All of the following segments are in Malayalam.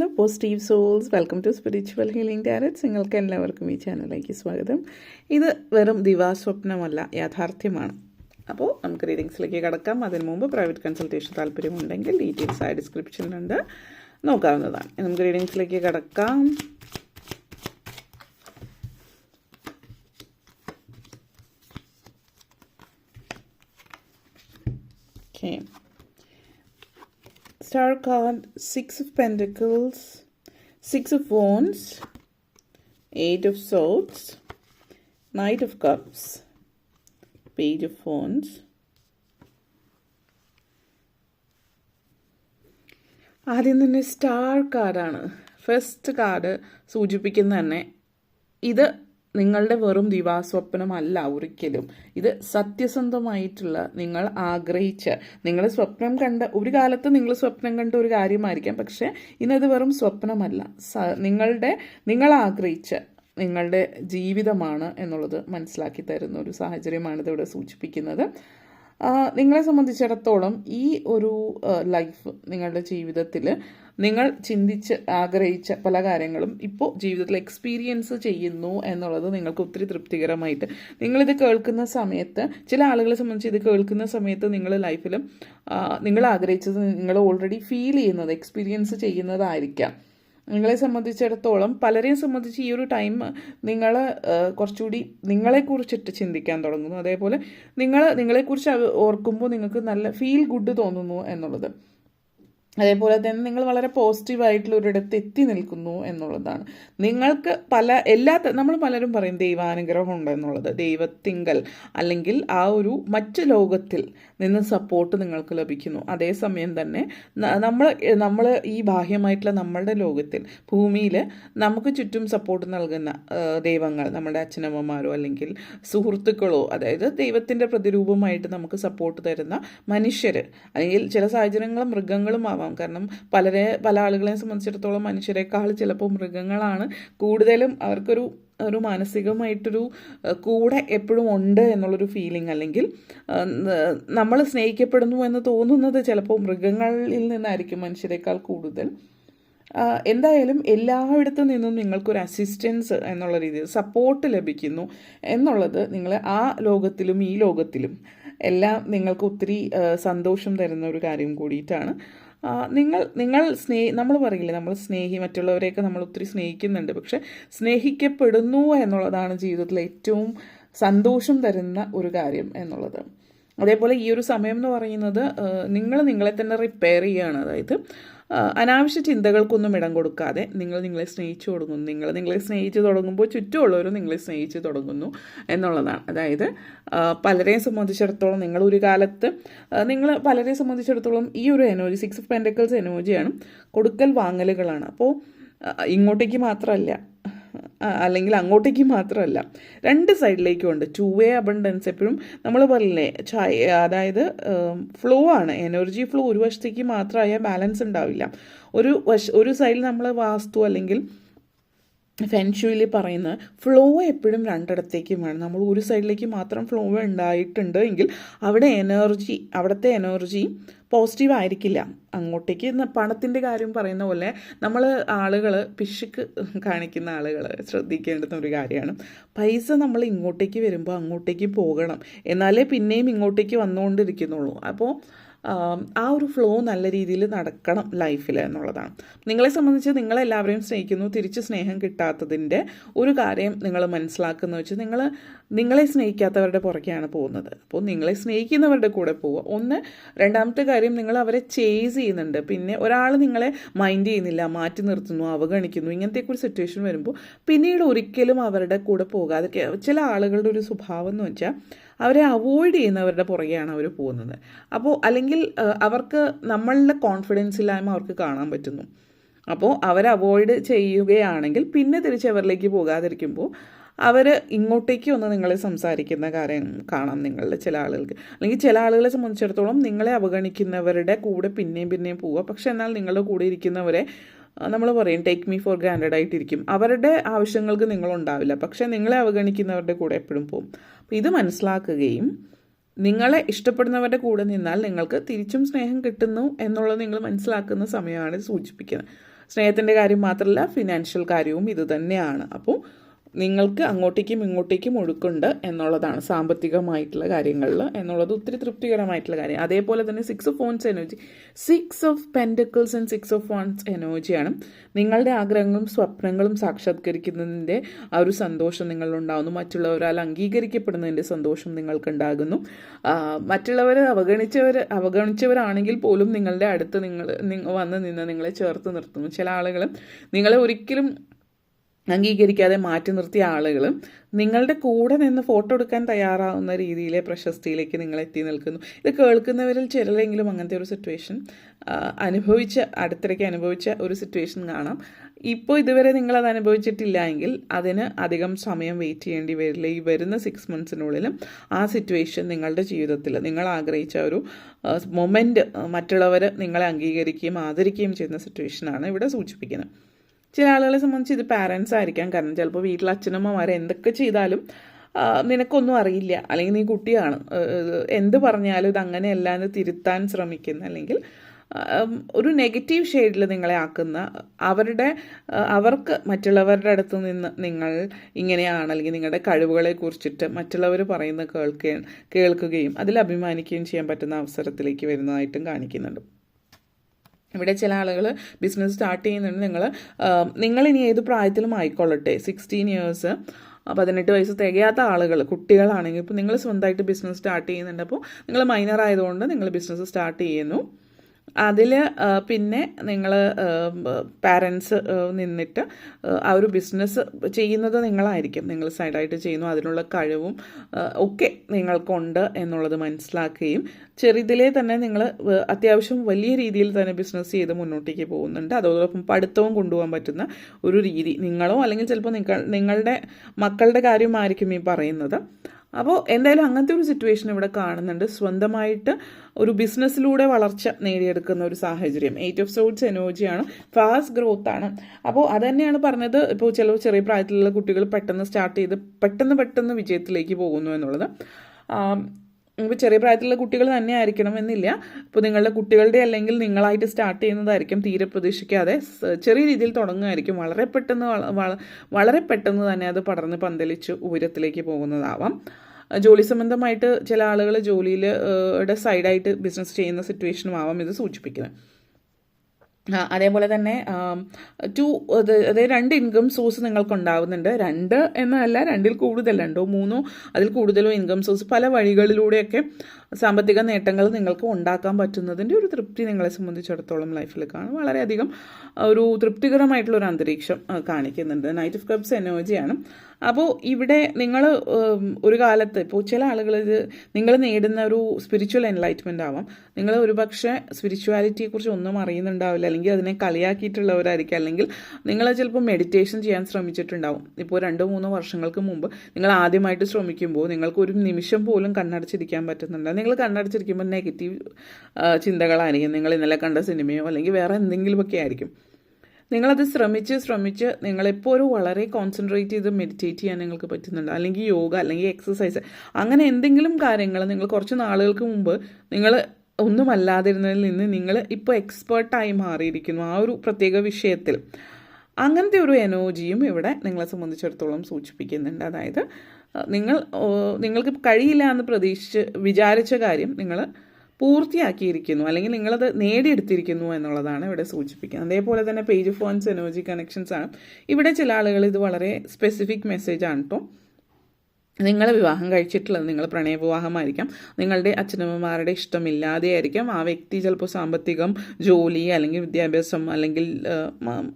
Hello positive souls welcome to spiritual healing tarots നിങ്ങൾക്ക് എല്ലാവർക്കും ഈ ചാനലിലേക്ക് സ്വാഗതം. ഇത് വെറും ദിവാസ്വപ്നമല്ല യാഥാർത്ഥ്യമാണ്. അപ്പോൾ നമുക്ക് റീഡിങ്സിലേക്ക് കടക്കാം. അതിന് മുമ്പ് പ്രൈവറ്റ് കൺസൾട്ടേഷൻ താല്പര്യമുണ്ടെങ്കിൽ ഡീറ്റെയിൽസ് ആ ഡിസ്ക്രിപ്ഷനിലുണ്ട് നോക്കാവുന്നതാണ്. നമുക്ക് റീഡിങ്സിലേക്ക് കടക്കാം. Okay Star card Six of Pentacles, Six of Wands, Eight of Swords, Knight of Cups, Page of Wands. ആദ്യം തന്നെ സ്റ്റാർ കാർഡാണ് ഫസ്റ്റ് കാർഡ് സൂചിപ്പിക്കുന്ന തന്നെ ഇത് നിങ്ങളുടെ വെറും ദിവാസ്വപ്നമല്ല ഒരിക്കലും. ഇത് സത്യസന്ധമായിട്ടുള്ള നിങ്ങൾ ആഗ്രഹിച്ച നിങ്ങൾ സ്വപ്നം കണ്ട ഒരു കാലത്ത് നിങ്ങൾ സ്വപ്നം കണ്ട ഒരു കാര്യമായിരിക്കാം. പക്ഷേ ഇന്നത് വെറും സ്വപ്നമല്ല. നിങ്ങളുടെ നിങ്ങൾ ആഗ്രഹിച്ച നിങ്ങളുടെ ജീവിതമാണ് എന്നുള്ളത് മനസ്സിലാക്കി തരുന്ന ഒരു സാഹചര്യമാണ് ഇതിവിടെ സൂചിപ്പിക്കുന്നത്. നിങ്ങളെ സംബന്ധിച്ചിടത്തോളം ഈ ഒരു ലൈഫ് നിങ്ങളുടെ ജീവിതത്തിൽ നിങ്ങൾ ചിന്തിച്ച് ആഗ്രഹിച്ച പല കാര്യങ്ങളും ഇപ്പോൾ ജീവിതത്തിൽ എക്സ്പീരിയൻസ് ചെയ്യുന്നു എന്നുള്ളത് നിങ്ങൾക്ക് ഒത്തിരി തൃപ്തികരമായിട്ട്. നിങ്ങളിത് കേൾക്കുന്ന സമയത്ത് ചില ആളുകളെ സംബന്ധിച്ച് ഇത് കേൾക്കുന്ന സമയത്ത് നിങ്ങൾ ലൈഫിലും നിങ്ങൾ ആഗ്രഹിച്ചത് നിങ്ങൾ ഓൾറെഡി ഫീൽ ചെയ്യുന്നത് എക്സ്പീരിയൻസ് ചെയ്യുന്നതായിരിക്കാം. നിങ്ങളെ സംബന്ധിച്ചിടത്തോളം പലരെയും സംബന്ധിച്ച് ഈ ഒരു ടൈം നിങ്ങൾ കുറച്ചുകൂടി നിങ്ങളെക്കുറിച്ചിട്ട് ചിന്തിക്കാൻ തുടങ്ങുന്നു. അതേപോലെ നിങ്ങൾ നിങ്ങളെക്കുറിച്ച് ഓർക്കുമ്പോൾ നിങ്ങൾക്ക് നല്ല ഫീൽ ഗുഡ് തോന്നുന്നു എന്നുള്ളത്. അതേപോലെ തന്നെ നിങ്ങൾ വളരെ പോസിറ്റീവായിട്ടുള്ള ഒരിടത്ത് എത്തി നിൽക്കുന്നു എന്നുള്ളതാണ്. നിങ്ങൾക്ക് പല എല്ലാ നമ്മൾ പലരും പറയും ദൈവാനുഗ്രഹം ഉണ്ട് എന്നുള്ളത്. ദൈവത്തിങ്കൽ അല്ലെങ്കിൽ ആ ഒരു മറ്റു ലോകത്തിൽ നിന്ന് സപ്പോർട്ട് നിങ്ങൾക്ക് ലഭിക്കുന്നു. അതേസമയം തന്നെ നമ്മൾ നമ്മൾ ഈ ബാഹ്യമായിട്ടുള്ള നമ്മളുടെ ലോകത്തിൽ ഭൂമിയിൽ നമുക്ക് ചുറ്റും സപ്പോർട്ട് നൽകുന്ന ദൈവങ്ങൾ നമ്മുടെ അച്ഛനമ്മമാരോ അല്ലെങ്കിൽ സുഹൃത്തുക്കളോ അതായത് ദൈവത്തിന്റെ പ്രതിരൂപമായിട്ട് നമുക്ക് സപ്പോർട്ട് തരുന്ന മനുഷ്യർ അല്ലെങ്കിൽ ചില സാഹചര്യങ്ങൾ മൃഗങ്ങളും ആവാം. കാരണം പലരെ പല ആളുകളെ സംബന്ധിച്ചിടത്തോളം മനുഷ്യരെക്കാൾ ചിലപ്പോൾ മൃഗങ്ങളാണ്. കൂടുതലും അവർക്കൊരു ഒരു മാനസികമായിട്ടൊരു കൂടെ എപ്പോഴും ഉണ്ട് എന്നുള്ളൊരു ഫീലിംഗ് അല്ലെങ്കിൽ നമ്മൾ സ്നേഹിക്കപ്പെടുന്നു എന്ന് തോന്നുന്നത് ചിലപ്പോൾ മൃഗങ്ങളിൽ നിന്നായിരിക്കും മനുഷ്യരെക്കാൾ കൂടുതൽ. എന്തായാലും എല്ലായിടത്തു നിന്നും നിങ്ങൾക്കൊരു അസിസ്റ്റൻസ് എന്നുള്ള രീതിയിൽ സപ്പോർട്ട് ലഭിക്കുന്നു എന്നുള്ളത് നിങ്ങൾ ആ ലോകത്തിലും ഈ ലോകത്തിലും എല്ലാം നിങ്ങൾക്ക് ഒത്തിരി സന്തോഷം തരുന്ന ഒരു കാര്യം കൂടിയിട്ടാണ്. നിങ്ങൾ നിങ്ങൾ സ്നേഹി നമ്മൾ പറയില്ലേ നമ്മൾ സ്നേഹി മറ്റുള്ളവരെയൊക്കെ നമ്മൾ ഒത്തിരി സ്നേഹിക്കുന്നുണ്ട്. പക്ഷെ സ്നേഹിക്കപ്പെടുന്നു എന്നുള്ളതാണ് ജീവിതത്തിൽ ഏറ്റവും സന്തോഷം തരുന്ന ഒരു കാര്യം എന്നുള്ളത്. അതേപോലെ ഈ ഒരു സമയം എന്ന് പറയുന്നത് നിങ്ങൾ നിങ്ങളെ തന്നെ റിപ്പയർ ചെയ്യുകയാണ് അതായത് അനാവശ്യ ചിന്തകൾക്കൊന്നും ഇടം കൊടുക്കാതെ നിങ്ങൾ നിങ്ങളെ സ്നേഹിച്ചു തുടങ്ങുന്നു. നിങ്ങൾ നിങ്ങളെ സ്നേഹിച്ച് തുടങ്ങുമ്പോൾ ചുറ്റുമുള്ളവരും നിങ്ങളെ സ്നേഹിച്ച് തുടങ്ങുന്നു എന്നുള്ളതാണ്. അതായത് പലരെയും സംബന്ധിച്ചിടത്തോളം നിങ്ങൾ ഒരു കാലത്ത് നിങ്ങൾ പലരെയും സംബന്ധിച്ചിടത്തോളം ഈ ഒരു എനോജി സിക്സ് ഓഫ് പെൻഡക്കൽസ് എനോജിയാണ് കൊടുക്കൽ വാങ്ങലുകളാണ്. അപ്പോൾ ഇങ്ങോട്ടേക്ക് മാത്രമല്ല അല്ലെങ്കിൽ അങ്ങോട്ടേക്ക് മാത്രമല്ല. രണ്ട് സൈഡിലേക്കും ഉണ്ട് ടു വേ അബണ്ടൻസ് എപ്പോഴും നമ്മൾ പറയില്ലേ ചായ അതായത് ഫ്ലോ ആണ്. എനർജി ഫ്ലോ ഒരു വശത്തേക്ക് മാത്രമായാൽ ബാലൻസ് ഉണ്ടാവില്ല. ഒരു വശ ഒരു സൈഡിൽ നമ്മൾ വാസ്തു അല്ലെങ്കിൽ ഫെൻഷുവിൽ പറയുന്ന ഫ്ലോ എപ്പോഴും രണ്ടിടത്തേക്കും വേണം. നമ്മൾ ഒരു സൈഡിലേക്ക് മാത്രം ഫ്ലോ ഉണ്ടായിട്ടുണ്ട് എങ്കിൽ അവിടെ എനർജി അവിടുത്തെ എനർജി പോസിറ്റീവ് ആയിരിക്കില്ല. അങ്ങോട്ടേക്ക് പണത്തിന്റെ കാര്യം പറയുന്ന പോലെ നമ്മൾ ആളുകൾ പിശുക്ക് കാണിക്കുന്ന ആളുകൾ ശ്രദ്ധിക്കേണ്ടുന്ന ഒരു കാര്യമാണ്. പൈസ നമ്മൾ ഇങ്ങോട്ടേക്ക് വരുമ്പോൾ അങ്ങോട്ടേക്ക് പോകണം. എന്നാലേ പിന്നെയും ഇങ്ങോട്ടേക്ക് വന്നുകൊണ്ടിരിക്കുന്നുള്ളൂ. അപ്പോൾ ആം, ഒരു ഫ്ലോ നല്ല രീതിയിൽ നടക്കണം ലൈഫിൽ എന്നുള്ളതാണ്. നിങ്ങളെ സംബന്ധിച്ച് നിങ്ങളെല്ലാവരെയും സ്നേഹിക്കുന്നു. തിരിച്ച് സ്നേഹം കിട്ടാത്തതിന്റെ ഒരു കാര്യം നിങ്ങൾ മനസ്സിലാക്കുന്ന വെച്ച് നിങ്ങൾ നിങ്ങളെ സ്നേഹിക്കാത്തവരുടെ പുറകെയാണ് പോകുന്നത്. അപ്പോൾ നിങ്ങളെ സ്നേഹിക്കുന്നവരുടെ കൂടെ പോവുക. ഒന്ന് രണ്ടാമത്തെ കാര്യം നിങ്ങൾ അവരെ ചേസ് ചെയ്യുന്നുണ്ട്. പിന്നെ ഒരാൾ നിങ്ങളെ മൈൻഡ് ചെയ്യുന്നില്ല മാറ്റി നിർത്തുന്നു അവഗണിക്കുന്നു ഇങ്ങനത്തെ ഒരു സിറ്റുവേഷൻ വരുമ്പോൾ പിന്നീട് ഒരിക്കലും അവരുടെ കൂടെ പോകാതെ ചില ആളുകളുടെ ഒരു സ്വഭാവം എന്ന് വെച്ചാൽ അവരെ അവോയ്ഡ് ചെയ്യുന്നവരുടെ പുറകെയാണ് അവർ പോകുന്നത്. അപ്പോൾ അല്ലെങ്കിൽ അവർക്ക് നമ്മളുടെ കോൺഫിഡൻസ് ഇല്ലായ്മ അവർക്ക് കാണാൻ പറ്റുന്നു. അപ്പോൾ അവർ അവോയ്ഡ് ചെയ്യുകയാണെങ്കിൽ പിന്നെ തിരിച്ച് അവരിലേക്ക് പോകാതിരിക്കുമ്പോൾ അവർ ഇങ്ങോട്ടേക്ക് ഒന്ന് നിങ്ങളെ സംസാരിക്കുന്ന കാര്യം കാണാം നിങ്ങളുടെ ചില ആളുകൾക്ക്. അല്ലെങ്കിൽ ചില ആളുകളെ സംബന്ധിച്ചിടത്തോളം നിങ്ങളെ അവഗണിക്കുന്നവരുടെ കൂടെ പിന്നെയും പിന്നെയും പോവുക. പക്ഷെ എന്നാൽ നിങ്ങളുടെ കൂടെ ഇരിക്കുന്നവരെ നമ്മൾ പറയും ടേക്ക് മീ ഫോർ ഗ്രാൻഡഡ് ആയിട്ടിരിക്കും. അവരുടെ ആവശ്യങ്ങൾക്ക് നിങ്ങളുണ്ടാവില്ല. പക്ഷെ നിങ്ങളെ അവഗണിക്കുന്നവരുടെ കൂടെ എപ്പോഴും പോകും അപ്പോൾ ഇത് മനസ്സിലാക്കുകയും നിങ്ങളെ ഇഷ്ടപ്പെടുന്നവരുടെ കൂടെ നിന്നാൽ നിങ്ങൾക്ക് തിരിച്ചും സ്നേഹം കിട്ടുന്നു എന്നുള്ളത് നിങ്ങൾ മനസ്സിലാക്കുന്ന സമയമാണ് സൂചിപ്പിക്കുന്നത്. സ്നേഹത്തിന്റെ കാര്യം മാത്രമല്ല ഫിനാൻഷ്യൽ കാര്യവും ഇതുതന്നെയാണ്. അപ്പോൾ നിങ്ങൾക്ക് അങ്ങോട്ടേക്കും ഇങ്ങോട്ടേക്കും ഒഴുക്കുണ്ട് എന്നുള്ളതാണ് സാമ്പത്തികമായിട്ടുള്ള കാര്യങ്ങളിൽ എന്നുള്ളത് ഒത്തിരി തൃപ്തികരമായിട്ടുള്ള കാര്യം. അതേപോലെ തന്നെ six of phones energy six of pentacles and six of phones എനർജിയാണ് നിങ്ങളുടെ ആഗ്രഹങ്ങളും സ്വപ്നങ്ങളും സാക്ഷാത്കരിക്കുന്നതിന്റെ ആ ഒരു സന്തോഷം നിങ്ങളിലുണ്ടാകുന്നു മറ്റുള്ളവരാൽ അംഗീകരിക്കപ്പെടുന്നതിന്റെ സന്തോഷം നിങ്ങൾക്കുണ്ടാകുന്നു. മറ്റുള്ളവർ അവഗണിച്ചവർ അവഗണിച്ചവരാണെങ്കിൽ പോലും നിങ്ങളുടെ അടുത്ത് നിങ്ങൾ വന്ന് നിന്ന് നിങ്ങളെ ചേർത്ത് നിർത്തുന്നു. ചില ആളുകൾ നിങ്ങളെ ഒരിക്കലും അംഗീകരിക്കാതെ മാറ്റി നിർത്തിയ ആളുകൾ നിങ്ങളുടെ കൂടെ നിന്ന് ഫോട്ടോ എടുക്കാൻ തയ്യാറാവുന്ന രീതിയിലെ പ്രശസ്തിയിലേക്ക് നിങ്ങൾ എത്തി നിൽക്കുന്നു. ഇത് കേൾക്കുന്നവരിൽ ചിലരെങ്കിലും അങ്ങനത്തെ ഒരു സിറ്റുവേഷൻ അനുഭവിച്ച അടുത്തിടയ്ക്ക് അനുഭവിച്ച ഒരു സിറ്റുവേഷൻ കാണാം. ഇപ്പോൾ ഇതുവരെ നിങ്ങളത് അനുഭവിച്ചിട്ടില്ല എങ്കിൽ അതിന് അധികം സമയം വെയിറ്റ് ചെയ്യേണ്ടി വരില്ല. ഈ വരുന്ന സിക്സ് മന്ത്സിനുള്ളിലും ആ സിറ്റുവേഷൻ നിങ്ങളുടെ ജീവിതത്തിൽ നിങ്ങൾ ആഗ്രഹിച്ച ഒരു മൊമെന്റ് മറ്റുള്ളവർ നിങ്ങളെ അംഗീകരിക്കുകയും ആദരിക്കുകയും ചെയ്യുന്ന സിറ്റുവേഷനാണ് ഇവിടെ സൂചിപ്പിക്കുന്നത്. ചില ആളുകളെ സംബന്ധിച്ച് ഇത് പാരൻസ് ആയിരിക്കാം. കാരണം ചിലപ്പോൾ വീട്ടിൽ അച്ഛനമ്മമാർ എന്തൊക്കെ ചെയ്താലും നിനക്കൊന്നും അറിയില്ല. അല്ലെങ്കിൽ നീ കുട്ടിയാണ്. എന്ത് പറഞ്ഞാലും ഇത് അങ്ങനെയല്ല എന്ന് തിരുത്താൻ ശ്രമിക്കുന്ന അല്ലെങ്കിൽ ഒരു നെഗറ്റീവ് ഷെയ്ഡിൽ നിങ്ങളെ ആക്കുന്ന അവരുടെ അവർക്ക് മറ്റുള്ളവരുടെ അടുത്ത് നിന്ന് നിങ്ങൾ ഇങ്ങനെയാണ് അല്ലെങ്കിൽ നിങ്ങളുടെ കഴിവുകളെ കുറിച്ചിട്ട് മറ്റുള്ളവർ പറയുന്ന കേൾക്കുകയും കേൾക്കുകയും അതിൽ അഭിമാനിക്കുകയും ചെയ്യാൻ പറ്റുന്ന അവസരത്തിലേക്ക് വരുന്നതായിട്ടും കാണിക്കുന്നുണ്ട്. ഇവിടെ ചില ആളുകൾ ബിസിനസ് സ്റ്റാർട്ട് ചെയ്യുന്നുണ്ട്. നിങ്ങൾ നിങ്ങൾ ഇനി ഏത് പ്രായത്തിലും ആയിക്കൊള്ളട്ടെ. സിക്സ്റ്റീൻ ഇയേഴ്സ് പതിനെട്ട് വയസ്സ് തികയാത്ത ആളുകൾ കുട്ടികളാണെങ്കിൽ ഇപ്പോൾ നിങ്ങൾ സ്വന്തമായിട്ട് ബിസിനസ് സ്റ്റാർട്ട് ചെയ്യുന്നുണ്ട്. അപ്പോൾ നിങ്ങൾ മൈനർ ആയതുകൊണ്ട് നിങ്ങൾ ബിസിനസ് സ്റ്റാർട്ട് ചെയ്യുന്നു. അതിൽ പിന്നെ നിങ്ങൾ പാരൻസ് നിന്നിട്ട് ആ, ഒരു ബിസിനസ് ചെയ്യുന്നത് നിങ്ങളായിരിക്കും. നിങ്ങൾ സൈഡായിട്ട് ചെയ്യുന്നു. അതിനുള്ള കഴിവും ഒക്കെ നിങ്ങൾക്കുണ്ട് എന്നുള്ളത് മനസ്സിലാക്കുകയും ചെറുതിലേ തന്നെ നിങ്ങൾ അത്യാവശ്യം വലിയ രീതിയിൽ തന്നെ ബിസിനസ് ചെയ്ത് മുന്നോട്ടേക്ക് പോകുന്നുണ്ട്. അതോടൊപ്പം പഠിത്തവും കൊണ്ടുപോകാൻ പറ്റുന്ന ഒരു രീതി. നിങ്ങളോ അല്ലെങ്കിൽ ചിലപ്പോൾ നിങ്ങളുടെ മക്കളുടെ കാര്യമായിരിക്കും ഈ പറയുന്നത്. അപ്പോൾ എന്തായാലും അങ്ങനത്തെ ഒരു സിറ്റുവേഷൻ ഇവിടെ കാണുന്നുണ്ട്. സ്വന്തമായിട്ട് ഒരു ബിസിനസ്സിലൂടെ വളർച്ച നേടിയെടുക്കുന്ന ഒരു സാഹചര്യം. എയ്റ്റ് ഓഫ് സോഡ്സ് എനർജിയാണ് ഫാസ്റ്റ് ഗ്രോത്ത് ആണ്. അപ്പോൾ അതന്നെയാണ് തന്നെയാണ് പറഞ്ഞത്. ഇപ്പോൾ ചില ചെറിയ പ്രായത്തിലുള്ള കുട്ടികൾ പെട്ടെന്ന് സ്റ്റാർട്ട് ചെയ്ത് പെട്ടെന്ന് പെട്ടെന്ന് വിജയത്തിലേക്ക് പോകുന്നു എന്നുള്ളത്. ഇപ്പോൾ ചെറിയ പ്രായത്തിലുള്ള കുട്ടികൾ തന്നെ ആയിരിക്കണം എന്നില്ല. അപ്പോൾ നിങ്ങളുടെ കുട്ടികളുടെ അല്ലെങ്കിൽ നിങ്ങളായിട്ട് സ്റ്റാർട്ട് ചെയ്യുന്നതായിരിക്കും തീരെ പ്രതീക്ഷിക്കാതെ ചെറിയ രീതിയിൽ തുടങ്ങുമായിരിക്കും. വളരെ പെട്ടെന്ന് വള- വള- വളരെ പെട്ടെന്ന് തന്നെ അത് പടർന്ന് പന്തലിച്ച് ഉയരത്തിലേക്ക് പോകുന്നതാവാം. ജോലി സംബന്ധമായിട്ട് ചില ആളുകൾ ജോലിയിൽ സൈഡായിട്ട് ബിസിനസ് ചെയ്യുന്ന സിറ്റുവേഷനും ആവാം ഇത് സൂചിപ്പിക്കുന്നത്. അതേപോലെ തന്നെ ടു അതായത് രണ്ട് ഇൻകം സോഴ്സ് നിങ്ങൾക്ക് ഉണ്ടാവുന്നുണ്ട് രണ്ട് എന്നല്ല രണ്ടിൽ കൂടുതൽ രണ്ടോ മൂന്നോ അതിൽ കൂടുതലോ ഇൻകം സോഴ്സ് പല വഴികളിലൂടെയൊക്കെ സാമ്പത്തിക നേട്ടങ്ങൾ നിങ്ങൾക്ക് ഉണ്ടാക്കാൻ പറ്റുന്നതിന്റെ ഒരു തൃപ്തി നിങ്ങളെ സംബന്ധിച്ചിടത്തോളം ലൈഫിൽ കാണും. വളരെയധികം ഒരു തൃപ്തികരമായിട്ടുള്ള ഒരു അന്തരീക്ഷം കാണിക്കുന്നുണ്ട്. നൈറ്റ് ഓഫ് കപ്സ് എനർജിയാണ് അപ്പോൾ ഇവിടെ നിങ്ങൾ ഒരു കാലത്ത് ഇപ്പോൾ ചില ആളുകൾ ഇത് നിങ്ങൾ നേടുന്ന ഒരു സ്പിരിച്വൽ എൻലൈറ്റ്മെന്റ് ആവാം. നിങ്ങൾ ഒരുപക്ഷെ സ്പിരിച്വാലിറ്റിയെക്കുറിച്ച് ഒന്നും അറിയുന്നുണ്ടാവില്ല. അല്ലെങ്കിൽ അതിനെ കളിയാക്കിയിട്ടുള്ളവരായിരിക്കും. അല്ലെങ്കിൽ നിങ്ങൾ ചിലപ്പോൾ മെഡിറ്റേഷൻ ചെയ്യാൻ ശ്രമിച്ചിട്ടുണ്ടാവും. ഇപ്പോൾ രണ്ടോ മൂന്നോ വർഷങ്ങൾക്ക് മുമ്പ് നിങ്ങൾ ആദ്യമായിട്ട് ശ്രമിക്കുമ്പോൾ നിങ്ങൾക്ക് ഒരു നിമിഷം പോലും കണ്ണടച്ചിരിക്കാൻ പറ്റുന്നുണ്ട് നിങ്ങൾ കണ്ണടച്ചിരിക്കുമ്പോൾ നെഗറ്റീവ് ചിന്തകളായിരിക്കും. നിങ്ങൾ ഇന്നലെ കണ്ട സിനിമയോ അല്ലെങ്കിൽ വേറെ എന്തെങ്കിലുമൊക്കെ ആയിരിക്കും. നിങ്ങളത് ശ്രമിച്ച് ശ്രമിച്ച് നിങ്ങളിപ്പോൾ ഒരു വളരെ കോൺസെൻട്രേറ്റ് ചെയ്ത് മെഡിറ്റേറ്റ് ചെയ്യാൻ നിങ്ങൾക്ക് പറ്റുന്നുണ്ട്. അല്ലെങ്കിൽ യോഗ അല്ലെങ്കിൽ എക്സസൈസ് അങ്ങനെ എന്തെങ്കിലും കാര്യങ്ങൾ നിങ്ങൾ കുറച്ച് നാളുകൾക്ക് മുമ്പ് നിങ്ങൾ ഒന്നുമല്ലാതിരുന്നതിൽ നിന്ന് നിങ്ങൾ ഇപ്പോൾ എക്സ്പേർട്ടായി മാറിയിരിക്കുന്നു. ആ ഒരു പ്രത്യേക വിഷയത്തിൽ. അങ്ങനത്തെ ഒരു എനർജിയും ഇവിടെ നിങ്ങളെ സംബന്ധിച്ചിടത്തോളം സൂചിപ്പിക്കുന്നുണ്ട്. അതായത് നിങ്ങൾ നിങ്ങൾക്ക് കഴിയില്ല എന്ന് പ്രതീക്ഷിച്ച് വിചാരിച്ച കാര്യം നിങ്ങൾ പൂർത്തിയാക്കിയിരിക്കുന്നു അല്ലെങ്കിൽ നിങ്ങളത് നേടിയെടുത്തിരിക്കുന്നു എന്നുള്ളതാണ് ഇവിടെ സൂചിപ്പിക്കുന്നത്. അതേപോലെ തന്നെ പേജ് ഫോൺസ് എനർജി കണക്ഷൻസ് ആണ്. ഇവിടെ ചില ആളുകൾ ഇത് വളരെ സ്പെസിഫിക് മെസ്സേജ് ആണ് കേട്ടോ നിങ്ങൾ വിവാഹം കഴിച്ചിട്ടുള്ളത് നിങ്ങൾ പ്രണയവിവാഹമായിരിക്കാം. നിങ്ങളുടെ അച്ഛനമ്മമാരുടെ ഇഷ്ടമില്ലാതെ ആയിരിക്കാം ആ വ്യക്തി ചിലപ്പോൾ സാമ്പത്തികം ജോലി അല്ലെങ്കിൽ വിദ്യാഭ്യാസം അല്ലെങ്കിൽ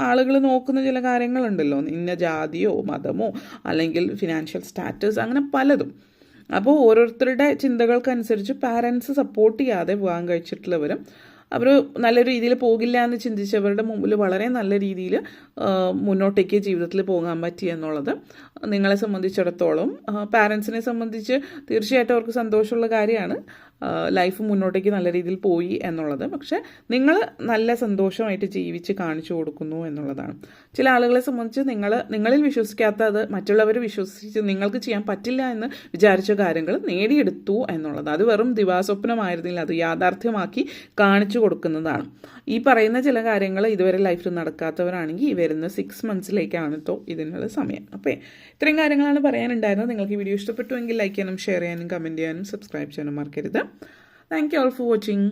ആളുകൾ നോക്കുന്ന ചില കാര്യങ്ങളുണ്ടല്ലോ. ഇന്ന ജാതിയോ മതമോ അല്ലെങ്കിൽ ഫിനാൻഷ്യൽ സ്റ്റാറ്റസ് അങ്ങനെ പലതും. അപ്പോൾ ഓരോരുത്തരുടെ ചിന്തകൾക്കനുസരിച്ച് പാരൻസ് സപ്പോർട്ട് ചെയ്യാതെ വിവാഹം കഴിച്ചിട്ടുള്ളവരും അവർ നല്ല രീതിയിൽ പോകില്ല എന്ന് ചിന്തിച്ചവരുടെ മുമ്പിൽ വളരെ നല്ല രീതിയിൽ മുന്നോട്ടേക്ക് ജീവിതത്തിൽ പോകാൻ പറ്റി എന്നുള്ളത് നിങ്ങളെ സംബന്ധിച്ചിടത്തോളം. പാരൻസിനെ സംബന്ധിച്ച് തീർച്ചയായിട്ടും അവർക്ക് സന്തോഷമുള്ള കാര്യമാണ്. ലൈഫ് മുന്നോട്ടേക്ക് നല്ല രീതിയിൽ പോയി എന്നുള്ളത്. പക്ഷേ നിങ്ങൾ നല്ല സന്തോഷമായിട്ട് ജീവിച്ച് കാണിച്ചു കൊടുക്കുന്നു എന്നുള്ളതാണ്. ചില ആളുകളെ സംബന്ധിച്ച് നിങ്ങൾ നിങ്ങളിൽ വിശ്വസിക്കാത്തത് മറ്റുള്ളവർ വിശ്വസിച്ച് നിങ്ങൾക്ക് ചെയ്യാൻ പറ്റില്ല എന്ന് വിചാരിച്ച കാര്യങ്ങൾ നേടിയെടുത്തു എന്നുള്ളത്. അത് വെറും ദിവാസ്വപ്നമായിരുന്നില്ല അത് യാഥാർത്ഥ്യമാക്കി കാണിച്ചു കൊടുക്കുന്നതാണ്. ഈ പറയുന്ന ചില കാര്യങ്ങൾ ഇതുവരെ ലൈഫിൽ നടക്കാത്തവരാണെങ്കിൽ ഈ വരുന്ന സിക്സ് മന്ത്സിലേക്കാണ് ഇതിനുള്ള സമയം. അപ്പോൾ ഇത്രയും കാര്യങ്ങളാണ് പറയാനുണ്ടായിരുന്നത്. നിങ്ങൾക്ക് ഈ വീഡിയോ ഇഷ്ടപ്പെട്ടുവെങ്കിൽ ലൈക്ക് ചെയ്യാനും ഷെയർ ചെയ്യാനും കമന്റ് ചെയ്യാനും സബ്സ്ക്രൈബ് ചെയ്യാനും മറക്കരുത്. Thank you all for watching